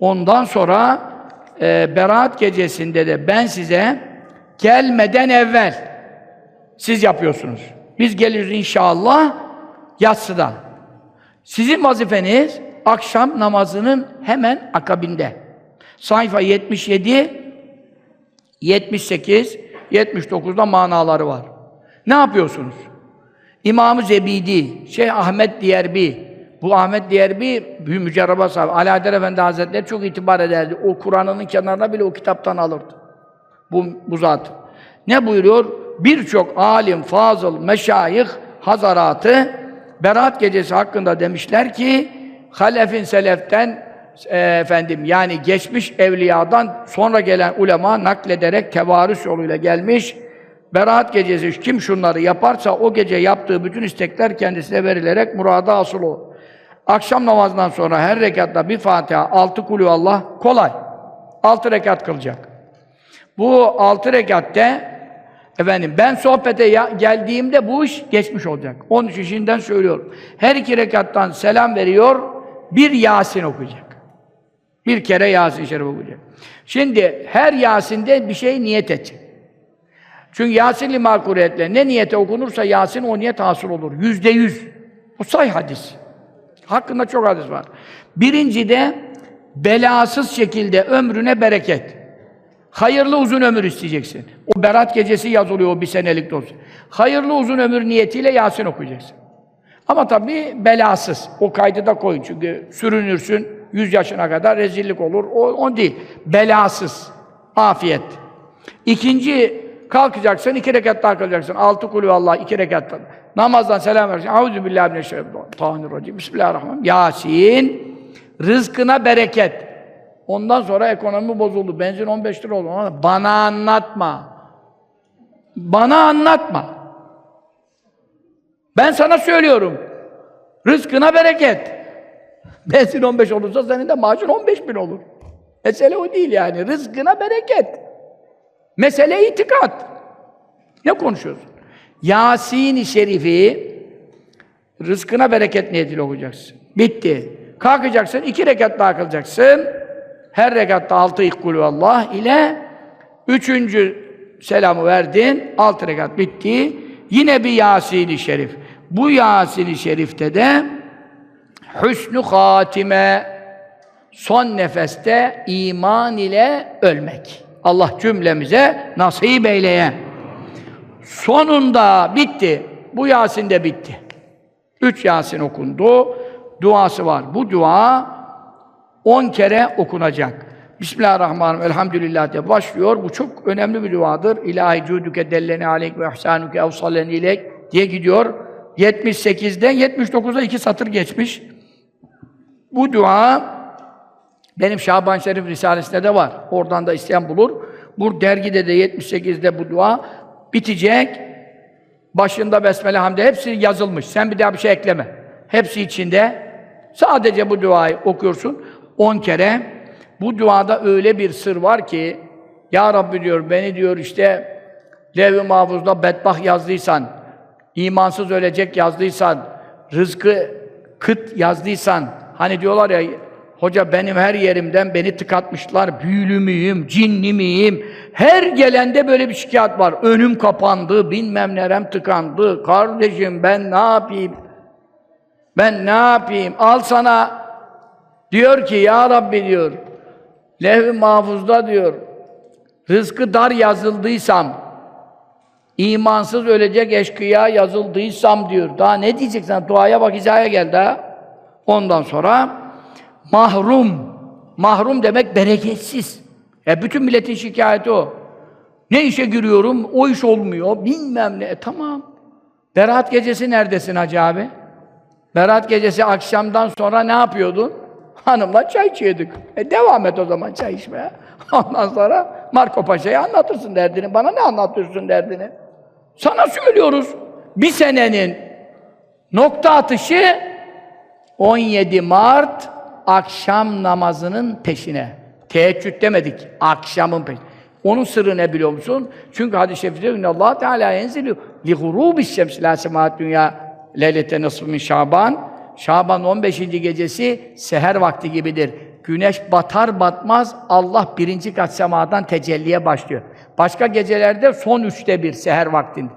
Ondan sonra e, Berat gecesinde de ben size gelmeden evvel siz yapıyorsunuz. Biz geliriz inşallah yatsıda. Sizin vazifeniz akşam namazının hemen akabinde. Sayfa 77, 78, 79'da manaları var. Ne yapıyorsunuz? İmam-ı Zebidi, Şeyh Ahmet Diyerbi, bu Ahmet Diyerbi, Büyük Mücerreba sahibi, Alaeddin Efendi Hazretleri çok itibar ederdi. O Kur'an'ının kenarına bile o kitaptan alırdı. Bu, bu zat. Ne buyuruyor? Birçok alim, fazıl, meşayih, hazaratı Berat gecesi hakkında demişler ki halefin seleften e, efendim yani geçmiş evliyadan sonra gelen ulema naklederek tevarüs yoluyla gelmiş. Berat gecesi kim şunları yaparsa o gece yaptığı bütün istekler kendisine verilerek murada asıl olur. Akşam namazından sonra her rekatta bir Fatiha, altı kulü Allah kolay. Altı rekat kılacak. Bu altı rekatte efendim ben sohbete ya- geldiğimde bu iş geçmiş olacak. Onun için şimdiden söylüyorum. Her iki rekattan selam veriyor, bir Yasin okuyacak. Bir kere Yasin-i Şerif okuyacak. Şimdi her Yasin'de bir şey niyet edecek. Çünkü Yasin-i ne niyete okunursa Yasin o niyet hasıl olur. Yüzde yüz. Bu say hadis. Hakkında çok hadis var. Birinci de belasız şekilde ömrüne bereket. Hayırlı uzun ömür isteyeceksin. O berat gecesi yazılıyor o bir senelik doz. Hayırlı uzun ömür niyetiyle Yasin okuyacaksın. Ama tabii belasız. O kaydı da koyun çünkü sürünürsün 100 yaşına kadar rezillik olur. O, o değil. Belasız. Afiyet. İkinci kalkacaksın, iki rekat daha kılacaksın. Altı kulü Allah, iki rekat. Namazdan selam vereceksin. Auzu billahi mineşşeytanirracim. Bismillahirrahmanirrahim. Yasin. Rızkına bereket. Ondan sonra ekonomi bozuldu. Benzin 15 lira oldu. Bana anlatma. Bana anlatma. Ben sana söylüyorum. Rızkına bereket. Benzin 15 olursa senin de maaşın 15 bin olur. Mesele o değil yani. Rızkına bereket. Mesele itikat. Ne konuşuyorsun? Yasin-i Şerif'i rızkına bereket niyetiyle okuyacaksın. Bitti. Kalkacaksın, iki rekat daha kılacaksın. Her rekatta altı ikkulü Allah ile üçüncü selamı verdin, altı rekat bitti. Yine bir Yasin-i Şerif. Bu Yasin-i Şerif'te de hüsnü hatime son nefeste iman ile ölmek. Allah cümlemize nasip eyleye. Sonunda bitti. Bu Yasin de bitti. Üç Yasin okundu. Duası var. Bu dua on kere okunacak. Bismillahirrahmanirrahim. Elhamdülillah diye başlıyor. Bu çok önemli bir duadır. İlahi cuduke delleni aleyk ve ihsanuke evsalleni ilek diye gidiyor. 78'den 79'a iki satır geçmiş. Bu dua benim Şaban Şerif Risalesi'nde de var. Oradan da isteyen bulur. Bu dergide de 78'de bu dua bitecek. Başında Besmele Hamdi hepsi yazılmış. Sen bir daha bir şey ekleme. Hepsi içinde. Sadece bu duayı okuyorsun 10 kere. Bu duada öyle bir sır var ki Ya Rabbi diyor beni diyor işte Levh-i Mahfuz'da bedbah yazdıysan, imansız ölecek yazdıysan, rızkı kıt yazdıysan, hani diyorlar ya Hoca benim her yerimden beni tıkatmışlar. Büyülü müyüm, cinli miyim? Her gelende böyle bir şikayet var. Önüm kapandı, bilmem nerem tıkandı. Kardeşim ben ne yapayım? Ben ne yapayım? Al sana diyor ki ya Rabbi diyor. Levh-i mahfuzda diyor. Rızkı dar yazıldıysam, imansız ölecek eşkıya yazıldıysam diyor. Daha ne diyeceksin? Duaya bak hizaya geldi ha. Ondan sonra mahrum. Mahrum demek bereketsiz. E bütün milletin şikayeti o. Ne işe giriyorum, o iş olmuyor, bilmem ne. E, tamam. Berat gecesi neredesin Hacı abi? Berat gecesi akşamdan sonra ne yapıyordun? Hanımla çay içiyorduk. E devam et o zaman çay içmeye. Ondan sonra Marco Paşa'ya anlatırsın derdini. Bana ne anlatıyorsun derdini? Sana söylüyoruz. Bir senenin nokta atışı 17 Mart akşam namazının peşine. Teheccüd demedik, akşamın peşine. Onun sırrı ne biliyor musun? Çünkü hadis-i şerifte diyor Allah Teala enzilü li gurubis şems la semaat dünya leylete nasfı min Şaban. Şaban 15. gecesi seher vakti gibidir. Güneş batar batmaz Allah birinci kat semadan tecelliye başlıyor. Başka gecelerde son üçte bir seher vaktinde.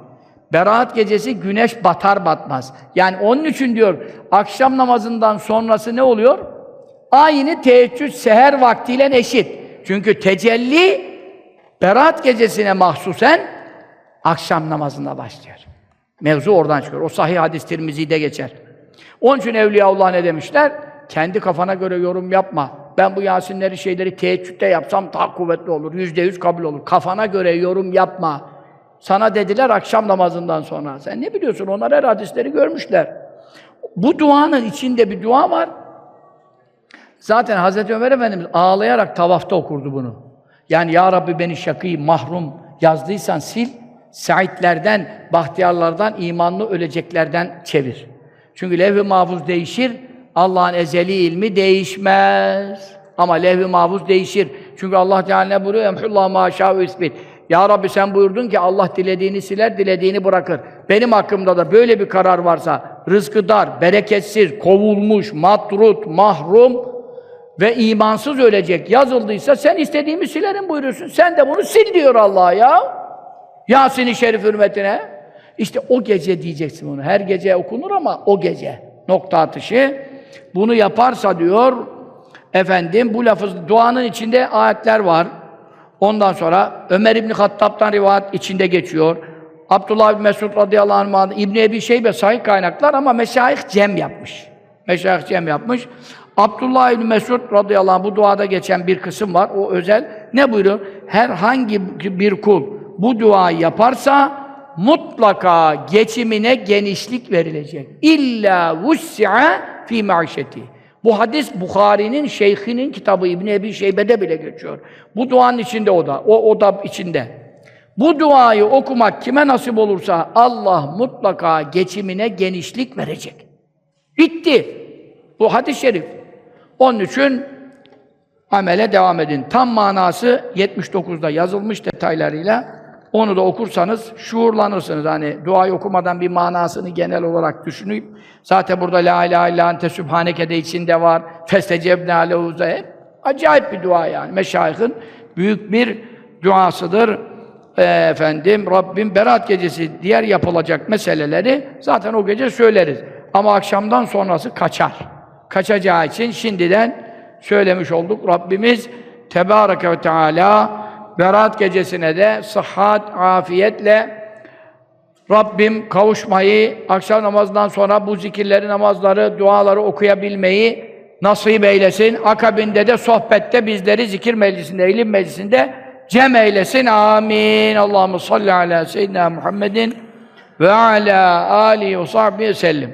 Berat gecesi güneş batar batmaz. Yani onun için diyor akşam namazından sonrası ne oluyor? Aynı teheccüd seher vaktiyle eşit. Çünkü tecelli Berat gecesine mahsusen akşam namazında başlıyor. Mevzu oradan çıkıyor. O sahih hadis Tirmizi'de geçer. Onun için Evliyaullah ne demişler? Kendi kafana göre yorum yapma. Ben bu Yasinleri şeyleri teheccüde yapsam daha kuvvetli olur. Yüzde yüz kabul olur. Kafana göre yorum yapma. Sana dediler akşam namazından sonra. Sen ne biliyorsun? Onlar her hadisleri görmüşler. Bu duanın içinde bir dua var. Zaten Hazreti Ömer Efendimiz ağlayarak tavafta okurdu bunu. Yani Ya Rabbi beni şakî, mahrum yazdıysan sil, saitlerden, bahtiyarlardan, imanlı öleceklerden çevir. Çünkü levh-i mahfuz değişir, Allah'ın ezeli ilmi değişmez. Ama levh-i mahfuz değişir. Çünkü Allah Teala ne buyuruyor? Emhullah maşâ ve isbit. Ya Rabbi sen buyurdun ki Allah dilediğini siler, dilediğini bırakır. Benim hakkımda da böyle bir karar varsa, rızkı dar, bereketsiz, kovulmuş, matrut, mahrum ve imansız ölecek yazıldıysa sen istediğimi silerim buyuruyorsun. Sen de bunu sil diyor Allah ya. Yasin-i Şerif hürmetine. İşte o gece diyeceksin bunu. Her gece okunur ama o gece. Nokta atışı. Bunu yaparsa diyor efendim bu lafız duanın içinde ayetler var. Ondan sonra Ömer İbni Hattab'dan rivayet içinde geçiyor. Abdullah bin Mesud radıyallahu anh, İbni Ebi Şeybe sahih kaynaklar ama meşayih cem yapmış. Meşayih cem yapmış. Abdullah İbni Mesud radıyallahu anh, bu duada geçen bir kısım var. O özel. Ne buyuruyor? Herhangi bir kul bu duayı yaparsa mutlaka geçimine genişlik verilecek. İlla vussi'a fi maişeti. Bu hadis Bukhari'nin şeyhinin kitabı İbn Ebi Şeybe'de bile geçiyor. Bu duanın içinde o da. O, o da içinde. Bu duayı okumak kime nasip olursa Allah mutlaka geçimine genişlik verecek. Bitti. Bu hadis-i şerif. Onun için amele devam edin. Tam manası 79'da yazılmış detaylarıyla. Onu da okursanız şuurlanırsınız. Hani duayı okumadan bir manasını genel olarak düşünüp zaten burada La ilahe illa ente sübhaneke de içinde var. Festecebne alehuza hep acayip bir dua yani. Meşayihin büyük bir duasıdır. Ee, efendim Rabbim Berat gecesi diğer yapılacak meseleleri zaten o gece söyleriz. Ama akşamdan sonrası kaçar. Kaçacağı için şimdiden söylemiş olduk. Rabbimiz Tebareke ve Teala Berat gecesine de sıhhat, afiyetle Rabbim kavuşmayı, akşam namazından sonra bu zikirleri, namazları, duaları okuyabilmeyi nasip eylesin. Akabinde de sohbette bizleri zikir meclisinde, ilim meclisinde cem eylesin. Amin. Allahu salli ala seyyidina Muhammedin ve ala alihi ve sahbihi sellem.